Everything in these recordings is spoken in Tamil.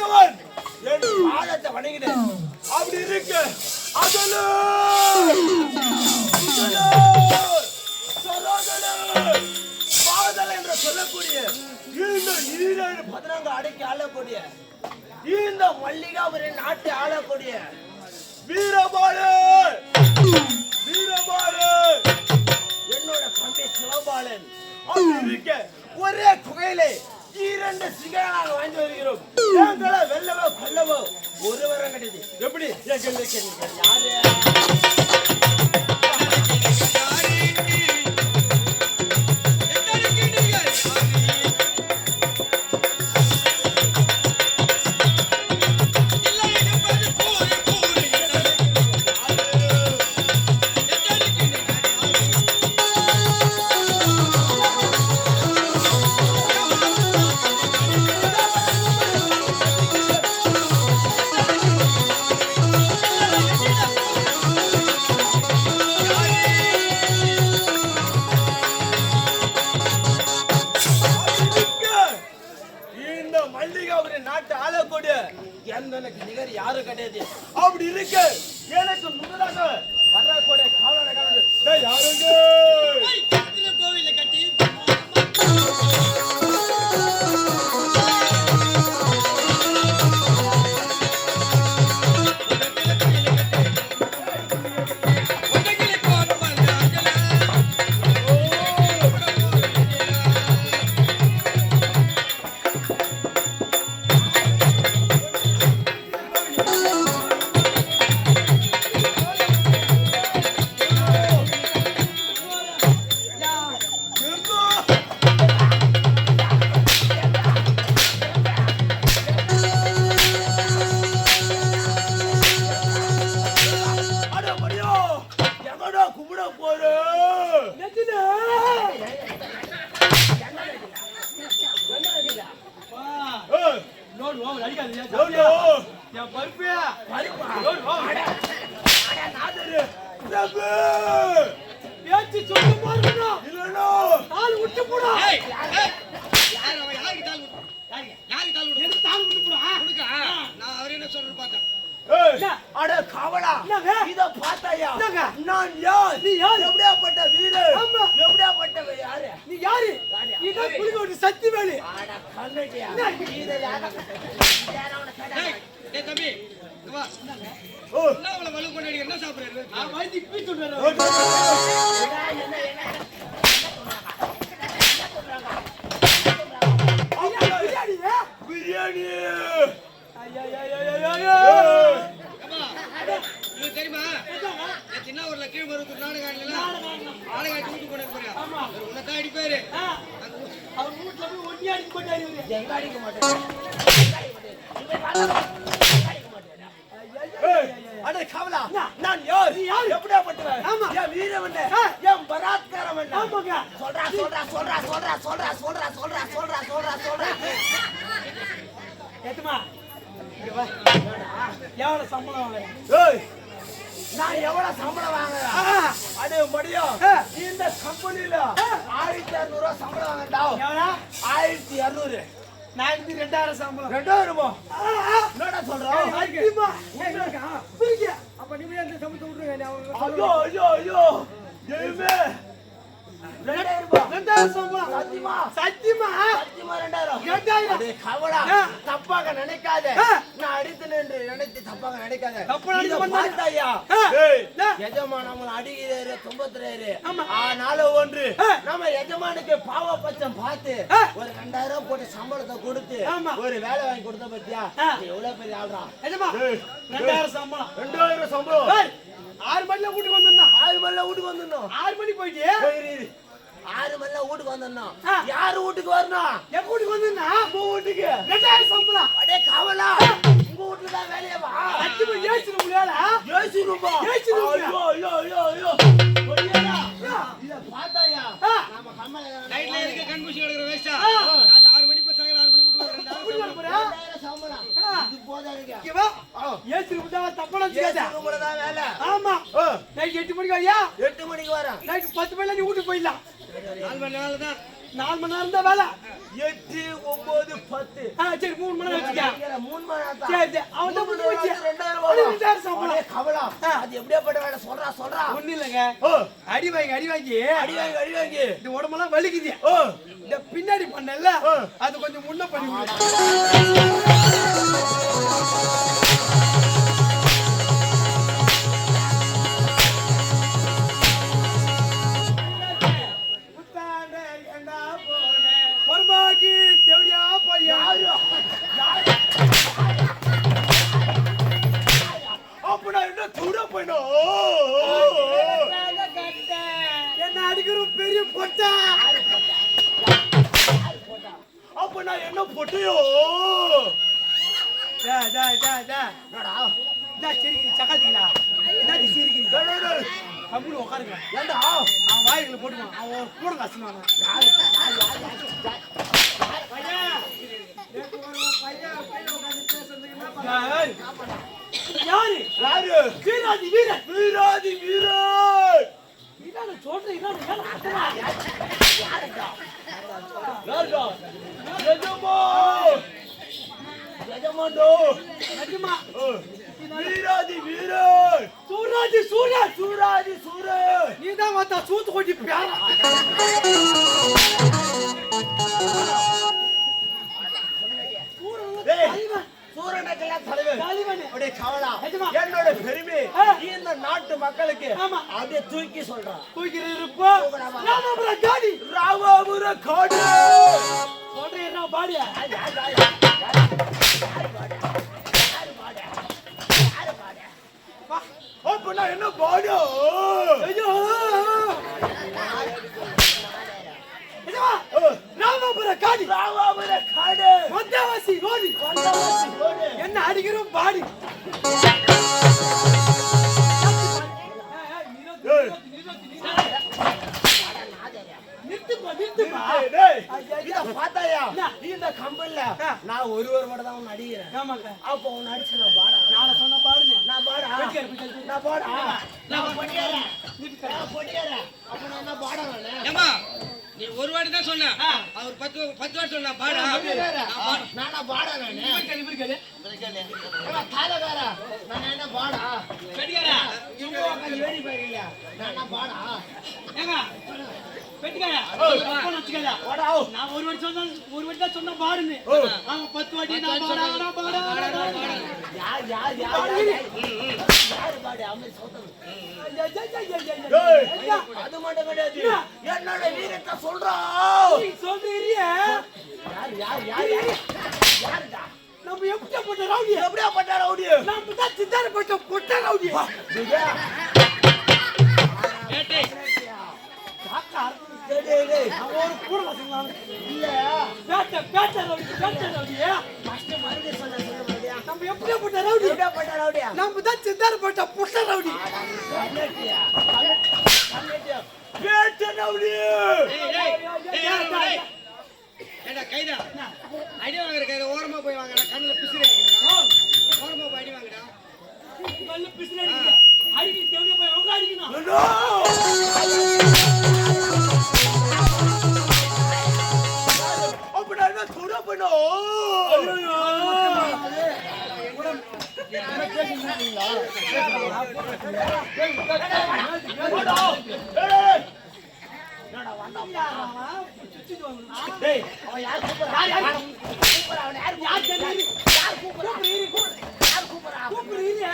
பாதத்தை வணங்கினேன் அப்படி இருக்கு அதுல பாதல் என்று சொல்லக்கூடிய இந்த ஈரேழு பதினான்கு ஆளக்கூடிய இந்த மல்லிகாபுரி நாட்டை ஆளக்கூடிய வீரபாலு! வீரபாலு! என்னோட தம்பி சிவபாலன். அப்படி இருக்க ஒரே குகையிலே இரண்டு சிகரம் நாங்கள் வாங்கி வருகிறோம். வெள்ளவோ கொல்லவோ ஒரு வரம் கிடையாது. எப்படி? யாரு? அப்படி இருக்கு. எனக்கு முதலாக வரக்கூடிய காவலர்கள் யாருங்க கோவில கட்டி அட காவலா, இத பார்த்தாயா? என்னங்க? நான் யார்? நீ யார்? எப்படியாப்பட்ட வீரர்? ஆமா. எப்படியாப்பட்டவ யாரு? நீ யாரு நீ தான் புலிக ஒரு சக்தி வேலு அட கண்ணுட்டியா, இத யார- தம்பி ஓ. என்ன அவளை வலு கொண்டு என்ன சாப்பிடுறது? நான் வாங்கி பீச்சு பிரியாணி தெரியுமா சின்ன ஊர்ல கீழ்மருத்து நாடகாடிங்களா நாடகாடி வீட்டுக்கு கொண்டு போறியா உன்னதான் அடிப்பாரு அவர் வீட்டுல போய் ஒட்டி அடிக்க மாட்டாரு எங்க அடிக்க மாட்டாரு அட காவலா, நான் யார்? எப்படியாப்பட்டவன்? ஆமா. என் வீரவன். என் பராத்காரவன். சொல்றா, சொல்றா, சொல்றா, சொல்றா, சொல்றா, சொல்றா, சொல்றா, சொல்றா, சொல்றா, சொல்றா. எவ்வளவு சம்பளம்? ஏய், நான் எவ்வளவு சம்பளம் வாங்குறேன் அது முடியும். இந்த கம்பெனில ஆயிரத்தி இரநூறு ரூபாய் சம்பளம் எவ்வளோ ஆயிரத்தி இரநூறு நாளைக்கு ரெண்டாயிரம் சம்பளம். ரெண்டாயிரம்? என்னடா சொல்றோம் அப்ப நிமிடம் சம்பளத்தை விட்டுருங்க ஐயோ ஐயோ ஐயோ. தெய்வமே தப்பாக நினைக்காத. நான் அடித்தேன் என்று நினைத்து தப்பாக நினைக்காத. பார்த்தாயா. எஜமான் அடிக்கிறாரு துன்பத்துறாரு ஆமா. ஆனால ஒன்று. நம்ம எஜமானுக்கு பாவ பச்சம் பார்த்து. ஒரு ரெண்டாயிரம் போட்டு சம்பளத்தை கொடுத்து. ஒரு வேலை வாங்கி கொடுத்த பத்தியா எவ்வளவு பெரிய ஆள்றா. ரெண்டாயிரம் சம்பளம். ரெண்டாயிரம் சம்பளம் ஆறு மணில வீட்டுக்கு வந்துடணும். ஆறு மணில வீட்டுக்கு வந்துடணும் ஆறு மணி போயிட்டு. ஆறு மணில வீட்டுக்கு வந்துடணும். யாரு வீட்டுக்கு வரணும் என் வீட்டுக்கு வந்துடணும். உங்க வீட்டுக்கு ரெண்டாயிரம் சம்பளம். அடே கவலா உங்க வீட்டுல தான் வேலையே வா சத்தியமா ஏசிட முடியாதா? ஏசி ரூபா ஏசி ரூபா. ஐயோ ஐயோ ஐயோ ஐயோ. இத பார்த்தாயா. நம்ம கம்மல நைட்ல எதுக்கு கண் பூசி கிடக்குற வேஸ்டா எட்டு மணிக்கு வரேன். நைட் பத்து மணில நீ வீட்டுக்கு போயிடலாம். நாலு மணி நேரம் தான். நாலு மணி நேரம் தான் வேலை. எட்டு ஒன்பது பத்து. ஆ, சரி மூணு மணி நேரம் மூணு மணி நேரம். சரி, சரி. அவன் தான் முடிஞ்சு ரெண்டாயிரம் சம்பளம். அடே, கவலம் அது எப்படியாப்பட்ட வேலை? சொல்றா சொல்றா. ஒண்ணு இல்லைங்க. ஓ, அடி வாங்கி அடி வாங்கி. அடி வாங்கி அடி வாங்கி. இந்த உடம்பெல்லாம் வலிக்குது. ஓ. இந்த பின்னாடி பண்ணல. அது கொஞ்சம் முன்ன பண்ணி பொட்டா? அப்ப நான் என்ன பொட்டையோ? சக்காத்தீங்களா? என்ன சிரிக்கிறீங்க டேய், டேய், டேய். கம்முனு உட்காருங்க ஏன்டா? அவன் வாய்க்குள்ள போட்டுவான் அவன் கூட பேசுறதுக்கு யாரு? யாரு? வீராதி வீரன் வீராதி வீரன் வீராதி வீரன் சூராஜி சூரன் சூராதி சூரன் நீ தான் வந்தா சூத்து கொட்டி பேர. அப்படியே கவலா. என்னோட பெருமை. இந்த நாட்டு மக்களுக்கு. அப்படியே தூக்கி சொல்றான் தூக்கிற இருப்பா. ராமபுரம் காடி ராமாபுர காடு சொல்றேன் பாடியா? நான் ஒரு ஒரு மட்டும் தான் உன்னை அடிக்கிறேன். அப்ப உன்னை அடிச்சு நான் பாடா? நாளை சொன்ன பாடுங்க நான் பாடா. நான் பாடா? நான் பொடியறேன் நான் பொடியறேன் அப்ப நான் என்ன பாடா நீ ஒரு வாட்டி தான் சொன்ன. அவர் பத்து பத்து வாட்டி சொன்னா பாடா. நானா பாடா. நானு ஏன்னா தாதகாரா நான்? என்ன பாடா? வெட்டிக்காரா இவங்க உட்காந்து வேடி பாருங்க நானா பாடா? ஏங்க வெட்டிக்காரா போன் வச்சுக்காதா பாடா நான் ஒரு வாட்டி சொன்னா ஒரு வாட்டி தான் சொன்னா பாடுன்னு ஓ. அவன் பத்து வாட்டி நான் பாடா நான் பாடா நான் பாடா யார் யார் யார் யார் யார்? பாடு அம்மை சொல்றது. ஐயா, ஐயா, ஐயா, ஐயா, ஏய், ஐயா. அது மட்டும் கிடையாது. என்ன? என்னோட வீரத்தை சொல்றான் சொல்றீரியே யார் யார் யார் யார்? யாருடா? நம்ம எப்படி போட்ட ரவுடி எப்படியா பட்டா ரவுடி நம்ம தான் சித்தார போட்ட பொட்ட ரவுடி சார் ஒரு கூட இல்ல பேட்ட பேட்ட ரவுடி பேட்ட மறுபடியும் சொல்ல சொல்ல நம்ம எப்படியா போட்ட ரவுடி எப்படியா பட்டா ரவுடியா நம்ம தான் சித்தார போட்ட பொட்ட ரவுடி பேட்ட ரவுடி ஏய் ஏடா கைதா அடி வாங்குற கையில ஓரமா போய் வாங்கடா கண்ணுல பிசிறு அடிக்கிறா ஓரமா போய் அடி வாங்கடா நல்ல பிசினஸ் அடிக்க அடிக்க தேவையா போய் அவங்க அடிக்கணும் கூப்பிடுறா யார் கூப்பிடுறா கூப்பிடுறீங்க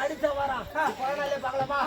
அடிச்ச வரான் பழனாலே பார்க்கலாமா?